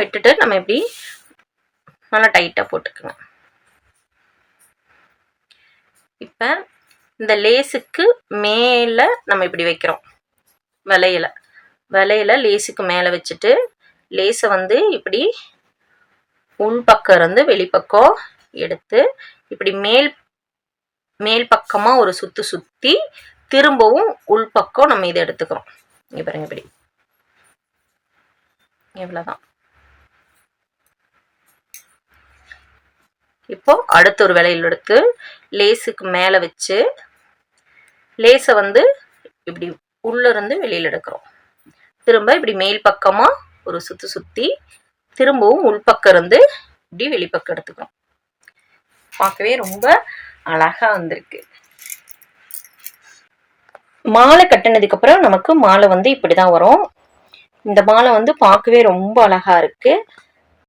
விட்டுட்டு நம்ம இப்படி நல்லா டைட்டாக போட்டுக்குங்க இப்போ இந்த லேஸுக்கு மேலே நம்ம இப்படி வைக்கிறோம். வளையல. வளையல லேஸுக்கு மேலே வச்சுட்டு லேஸை வந்து இப்படி உள்பக்கம் இருந்து வெளிப்பக்கம் எடுத்து இப்படி மேல் மேல் பக்கமாக ஒரு சுற்று சுற்றி திரும்பவும் உள்பக்கம் நம்ம இதை எடுத்துக்கிறோம். இங்கே பாருங்க இப்படி. இவ்வளோதான் இப்போ அடுத்த ஒரு விலையில் எடுத்து லேஸுக்கு மேலே வச்சு லேஸை வந்து இப்படி உள்ள இருந்து வெளியில் எடுக்கிறோம். திரும்ப இப்படி மேல் பக்கமாக ஒரு சுற்றி சுற்றி திரும்பவும் உள்பக்கம் இருந்து இப்படி வெளிப்பக்கம் எடுத்துக்கிறோம். பார்க்கவே ரொம்ப அழகா வந்திருக்கு. மாலை கட்டினதுக்கு அப்புறம் நமக்கு மாலை வந்து இப்படி தான் வரும். இந்த மாலை வந்து பார்க்கவே ரொம்ப அழகா இருக்கு.